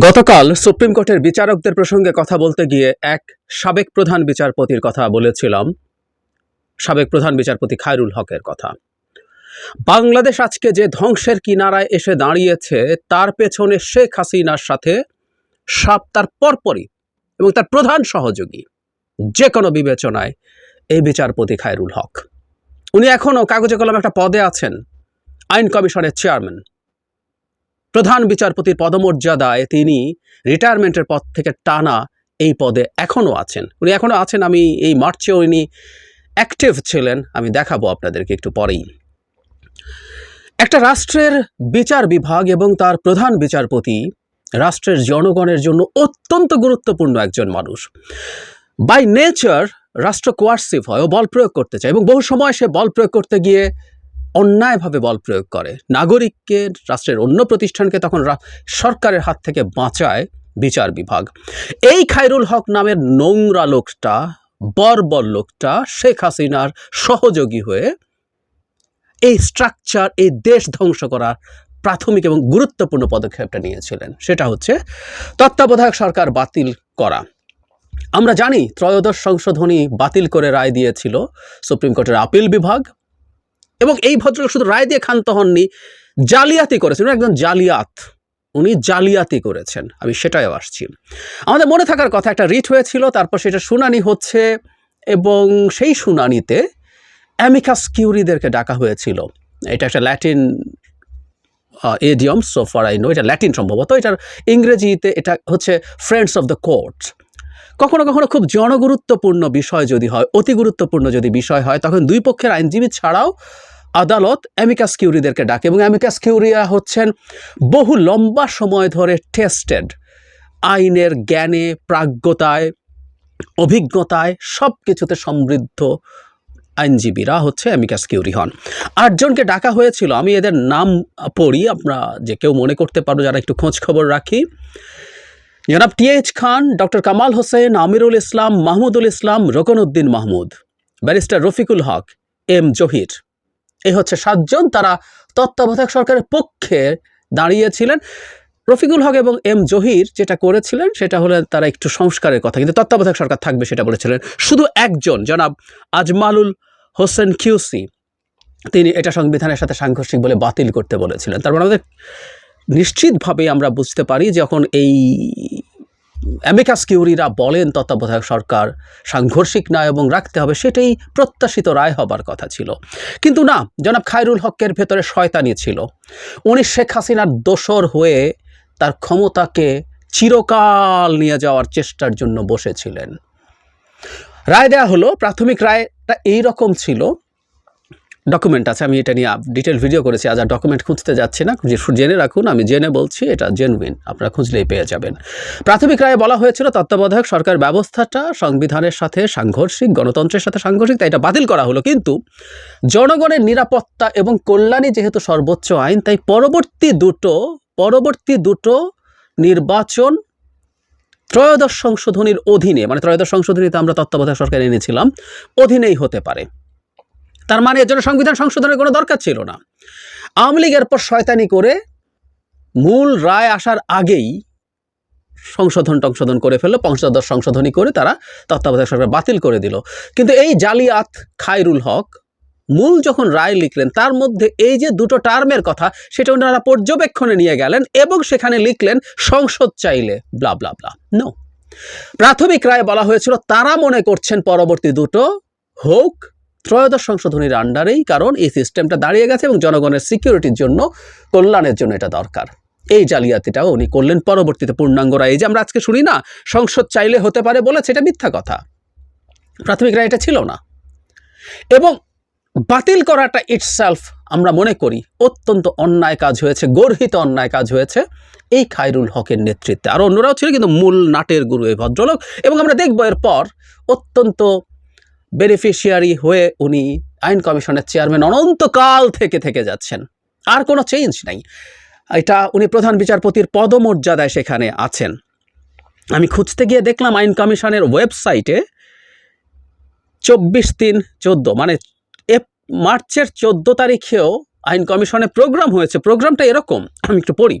গতকাল সুপ্রিম কোর্টের বিচারকদের প্রসঙ্গে কথা বলতে গিয়ে এক সাবেক প্রধান বিচারপতির কথা বলেছিলাম। সাবেক প্রধান বিচারপতি খায়রুল হকের কথা। বাংলাদেশ আজকে যে ধ্বংসের কিনারায় এসে দাঁড়িয়েছে, তার পেছনে শেখ হাসিনার সাথে সাপ তার পরপরই এবং তার প্রধান সহযোগী যে কোনো বিবেচনায় এই বিচারপতি খায়রুল হক। উনি এখনও কাগজে কলম একটা পদে আছেন, আইন কমিশনের চেয়ারম্যান। প্রধান বিচারপতির পদমর্যাদায় তিনি রিটায়ারমেন্টের পদ থেকে টানা এই পদে এখনও আছেন। উনি এখনও আছেন, আমি এই মার্চে উনি অ্যাক্টিভ ছিলেন, আমি দেখাবো আপনাদেরকে একটু পরেই। একটা রাষ্ট্রের বিচার বিভাগ এবং তার প্রধান বিচারপতি রাষ্ট্রের জনগণের জন্য অত্যন্ত গুরুত্বপূর্ণ একজন মানুষ। বাই নেচার রাষ্ট্র কোয়ার্সিভ হয়, ও বল প্রয়োগ করতে চায় এবং বহু সময় সে বল প্রয়োগ করতে গিয়ে অন্যায়ভাবে বল প্রয়োগ করে। নাগরিককে, রাষ্ট্রের অন্য প্রতিষ্ঠানকে তখন সরকারের হাত থেকে বাঁচায় বিচার বিভাগ। এই খায়রুল হক নামের নোংরা লোকটা, বর্বর লোকটা শেখ হাসিনার সহযোগী হয়ে এই স্ট্রাকচার এই দেশ ধ্বংস করার প্রাথমিক এবং গুরুত্বপূর্ণ পদক্ষেপটা নিয়েছিলেন। সেটা হচ্ছে তত্ত্বাবধায়ক সরকার বাতিল করা। আমরা জানি ত্রয়োদশ সংশোধনী বাতিল করে রায় দিয়েছিল সুপ্রিম কোর্টের আপিল বিভাগ। এবং এই ভদ্রলোক শুধু রায় দিয়ে ক্ষান্ত হননি, জালিয়াতি করেছেন। একজন জালিয়াত। উনি জালিয়াতি করেছেন। আমি সেটাও আসছি। আমাদের মনে থাকার কথা, একটা রিট হয়েছিল, তারপর সেটা শুনানি হচ্ছে এবং সেই শুনানিতে অ্যামিকাস কিউরিদেরকে ডাকা হয়েছিল। এটা একটা ল্যাটিন এডিয়ম সোফার আই নো এটা ল্যাটিন সম্ভবত। এটার ইংরেজিতে এটা হচ্ছে ফ্রেন্ডস অফ দ্য কোর্ট কখনো কখনো খুব জনগুরুত্বপূর্ণ বিষয় যদি হয়, অতি গুরুত্বপূর্ণ যদি বিষয় হয়, তখন দুই পক্ষের আইনজীবী ছাড়াও আদালত অ্যামিকাস কিউরিদেরকে ডাকে এবং অ্যামিকাস কিউরিয়া হচ্ছেন বহু লম্বা সময় ধরে টেস্টেড আইনের জ্ঞানে, প্রাজ্ঞতায়, অভিজ্ঞতায় সব কিছুতে সমৃদ্ধ আইনজীবীরা হচ্ছে অ্যামিকাস কিউরি হন। আটজনকে ডাকা হয়েছিল, আমি এদের নাম পড়ি, আমরা যে কেউ মনে করতে পারো যারা একটু খোঁজ খবর রাখি। জনাব TH Khan, doctor Kamal Hossain, Amirul Islam, Mahmudul Islam Roknuddin Mahmud, barrister Rafiqul Haque, M Zahir. এই হচ্ছে সাতজন তারা তত্ত্বাবধায়ক সরকারের পক্ষে দাঁড়িয়েছিলেন। রফিকুল হক এবং এম জহির যেটা করেছিলেন সেটা হলো তারা একটু সংস্কারের কথা, কিন্তু তত্ত্বাবধায়ক সরকার থাকবে সেটা বলেছিলেন। শুধু একজন, জনাব আজমালুল হোসেন কিউসি, তিনি এটা সংবিধানের সাথে সাংঘর্ষিক বলে বাতিল করতে বলেছিলেন। তারপর আমাদের নিশ্চিতভাবে আমরা বুঝতে পারি যখন এই অ্যামিকাস কিউরিরা বলেন, তত্ত্বাবধায়ক সরকার সাংঘর্ষিক না এবং রাখতে হবে সেটাই প্রত্যাশিত রায় হবার কথা ছিল। কিন্তু না, জনাব খায়রুল হকের ভেতরে শয়তানি ছিল। উনি শেখ হাসিনার দোসর হয়ে তার ক্ষমতাকে চিরকাল নিয়ে যাওয়ার চেষ্টার জন্য বসেছিলেন। রায় দেয়া হলো, প্রাথমিক রায়টা এই রকম ছিল ডকুমেন্ট আছে, আমি এটা নিয়ে ডিটেল ভিডিও করেছি, আজ আর ডকুমেন্ট খুঁজতে যাচ্ছি না। জেনে রাখুন, আমি জেনে বলছি, এটা জেনুইন আপনারা খুঁজলেই পেয়ে যাবেন। প্রাথমিক রায়ে বলা হয়েছিল, তত্ত্বাবধায়ক সরকার ব্যবস্থাটা সংবিধানের সাথে সাংঘর্ষিক, গণতন্ত্রের সাথে সাংঘর্ষিক, তাই এটা বাতিল করা হলো। কিন্তু জনগণের নিরাপত্তা এবং কল্যাণই যেহেতু সর্বোচ্চ আইন, তাই পরবর্তী দুটো পরবর্তী দুটো নির্বাচন ত্রয়োদশ সংশোধনীর অধীনে মানে ত্রয়োদশ সংশোধনীতে আমরা তত্ত্বাবধায়ক সরকার এনেছিলাম, অধীনেই হতে পারে। তার মানে এর জন্য সংবিধান সংশোধনের কোনো দরকার ছিল না। আওয়ামী লীগের পর শয়তানি করে মূল রায় আসার আগেই সংশোধন টংশোধন করে ফেলল, পঞ্চদশ সংশোধনী করে তারা তত্ত্বাবধায়ক সরকার বাতিল করে দিল। কিন্তু এই জালিয়াত খায়রুল হক মূল যখন রায় লিখলেন, তার মধ্যে এই যে দুটো টার্মের কথা, সেটা ওনারা পর্যবেক্ষণে নিয়ে গেলেন এবং সেখানে লিখলেন, সংসদ চাইলে ব্লা ব্লা ব্লা নো প্রাথমিক রায় বলা হয়েছিল, তারা মনে করছেন পরবর্তী দুটো, হোক ত্রয়োদশ সংশোধনীর আন্ডারেই কারণ এই সিস্টেমটা দাঁড়িয়ে গেছে এবং জনগণের সিকিউরিটির জন্য কল্যাণের জন্য এটা দরকার। এই জালিয়াতিটাও উনি করলেন পরবর্তীতে পূর্ণাঙ্গ রায়। এই যে আমরা আজকে শুনি না, সংসদ চাইলে হতে পারে বলেছে, এটা মিথ্যা কথা। প্রাথমিক রায় এটা ছিল না। এবং বাতিল করাটা ইটসেলফ আমরা মনে করি অত্যন্ত অন্যায় কাজ হয়েছে, গর্হিত অন্যায় কাজ হয়েছে এই খায়রুল হকের নেতৃত্বে। আর অন্যরাও ছিল, কিন্তু মূল নাটের গুরু এই ভদ্রলোক। এবং আমরা দেখব এরপর অত্যন্ত বেনিফিশিয়ারি হয়ে উনি আইন কমিশনের চেয়ারম্যান অনন্তকাল থেকে থেকে যাচ্ছেন। আর কোনো চেঞ্জ নাই। এটা উনি প্রধান বিচারপতির পদমর্যাদায় সেখানে আছেন। আমি খুঁজতে গিয়ে দেখলাম আইন কমিশনের ওয়েবসাইটে চব্বিশ তিন চোদ্দ মানে মার্চের চোদ্দ তারিখেও আইন কমিশনে প্রোগ্রাম হয়েছে। প্রোগ্রামটা এরকম, আমি একটু পড়ি।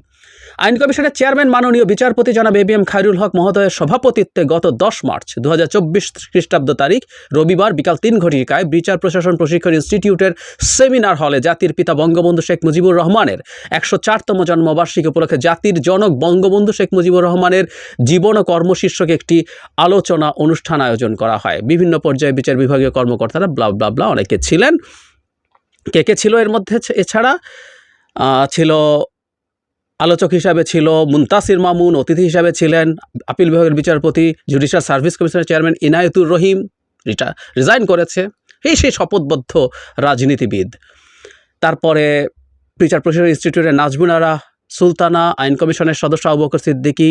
আইন কমিশনের চেয়ারম্যান মাননীয় বিচারপতি জনাব A B M Khairul Haque মহোদয়ের সভাপতিত্বে গত দশ মার্চ দু হাজার চব্বিশ খ্রিস্টাব্দ তারিখ, রবিবার বিকাল তিন ঘটিকায় বিচার প্রশাসন প্রশিক্ষণ ইনস্টিটিউটের সেমিনার হলে জাতির পিতা বঙ্গবন্ধু শেখ মুজিবুর রহমানের একশো চারতম জন্মবার্ষিকী উপলক্ষে জাতির জনক বঙ্গবন্ধু শেখ মুজিবুর রহমানের জীবন ও কর্ম শীর্ষক একটি আলোচনা অনুষ্ঠান আয়োজন করা হয়। বিভিন্ন পর্যায়ে বিচার বিভাগীয় কর্মকর্তারা ব্লা ব্লা ব্লা অনেকে ছিলেন। কে কে ছিল এর মধ্যে এছাড়া? ছিল আলোচক হিসাবে ছিল মুনতাসির মামুন, অতিথি হিসাবে ছিলেন আপিল বিভাগের বিচারপতি, জুডিশিয়াল সার্ভিস কমিশনের চেয়ারম্যান ইনায়েতুর রহিম। রিটা রিজাইন করেছে। এই সেই শপথবদ্ধ রাজনীতিবিদ। তারপরে বিচার প্রশাসন ইনস্টিটিউটের নাজমুনারা সুলতানা, আইন কমিশনের সদস্য আবু বকর সিদ্দিকী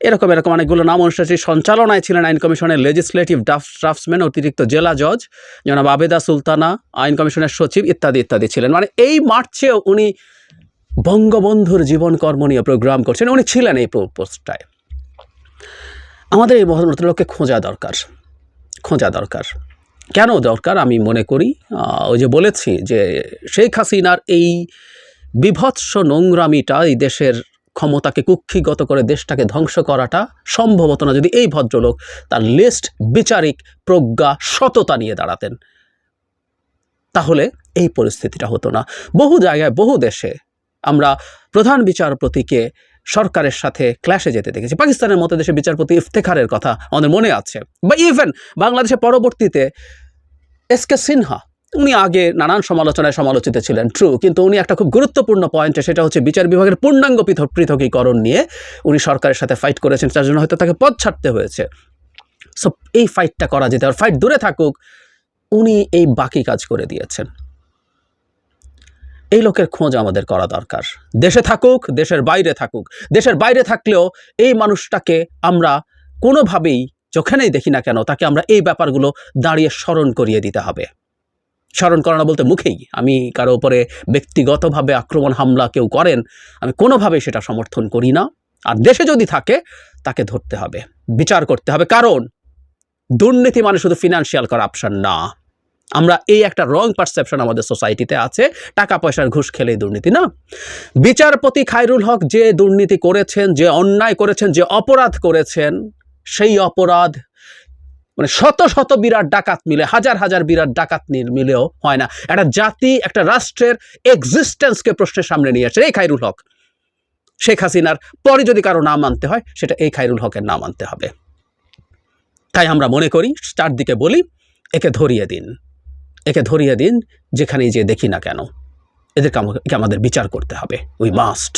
এরকম এরকম অনেকগুলো নাম অনুষ্ঠানটির সঞ্চালনায় ছিলেন আইন কমিশনের লেজিসলেটিভ ড্রাফট ড্রাফটসম্যান অতিরিক্ত জেলা জজ, জনাব আবেদা সুলতানা, আইন কমিশনের সচিব ইত্যাদি ইত্যাদি ছিলেন। মানে এই মার্চেও উনি বঙ্গবন্ধুর জীবন কর্ম নিয়ে প্রোগ্রাম করছেন। উনি ছিলেন এই পোস্টটায়। আমাদের এই ভদ্রলোককে খোঁজা দরকার। খোঁজা দরকার। কেন দরকার? আমি মনে করি ওই যে বলেছি যে শেখ হাসিনার এই বিভৎস নোংরামিটা এই দেশের ক্ষমতাকে কুক্ষিগত করে দেশটাকে ধ্বংস করাটা সম্ভবত না। যদি এই ভদ্রলোক তার লিস্ট বিচারিক প্রজ্ঞা সততা নিয়ে দাঁড়াতেন, তাহলে এই পরিস্থিতিটা হতো না। বহু জায়গায়, বহু দেশে আমরা প্রধান বিচারপতিকে সরকারের সাথে ক্ল্যাশে যেতে দেখেছি। পাকিস্তানের মতো দেশে বিচারপতি ইফতেখারের কথা আমাদের মনে আছে। বা ইভেন বাংলাদেশে পরবর্তীতে এস কে সিনহা উনি আগে নানান সমালোচনায় সমালোচিত ছিলেন ট্রু কিন্তু উনি একটা খুব গুরুত্বপূর্ণ পয়েন্টে সেটা হচ্ছে বিচার বিভাগের পূর্ণাঙ্গ পৃথক পৃথকীকরণ নিয়ে উনি সরকারের সাথে ফাইট করেছেন, তার জন্য হয়তো তাকে পথ ছাড়তে হয়েছে। সো এই ফাইটটা করা যেতে আর ফাইট দূরে থাকুক, উনি এই বাকি কাজ করে দিয়েছেন। এই লোকের খোঁজ আমাদের করা দরকার। দেশে থাকুক, দেশের বাইরে থাকুক। দেশের বাইরে থাকলেও এই মানুষটাকে আমরা কোনোভাবেই যেখানেই দেখি না কেন, তাকে আমরা এই ব্যাপারগুলো দাঁড়িয়ে স্মরণ করিয়ে দিতে হবে। স্মরণ করানো বলতে মুখেই। আমি কারও উপরে ব্যক্তিগতভাবে আক্রমণ, হামলা কেউ করেন, আমি কোনোভাবেই সেটা সমর্থন করি না। আর দেশে যদি থাকে, তাকে ধরতে হবে, বিচার করতে হবে। কারণ, দুর্নীতি মানে শুধু ফিনান্সিয়াল করাপশন না। আমরা এই একটা রং পারসেপশন আমাদের সোসাইটিতে আছে, টাকা পয়সার ঘুষ খেলেই দুর্নীতি, না? বিচারপতি খায়রুল হক যে দুর্নীতি করেছেন, যে অন্যায় করেছেন, যে অপরাধ করেছেন, সেই অপরাধ মানে শত শত বিরাট ডাকাত মিলে, হাজার হাজার বিরাট ডাকাত মিলেও হয় না। একটা জাতি, একটা রাষ্ট্রের এক্সিস্টেন্সকে প্রশ্নের সামনে নিয়ে আসে, এই খাইরুল হক। শেখ হাসিনার পরে যদি কারও নাম আনতে হয়, সেটা এই খাইরুল হকের নাম আনতে হবে। তাই আমরা মনে করি, চারদিকে বলি, একে ধরিয়ে দিন। একে ধরিয়ে দিন, যেখানেই যে দেখি না কেন। এদেরকে আমাদের বিচার করতে হবে। We must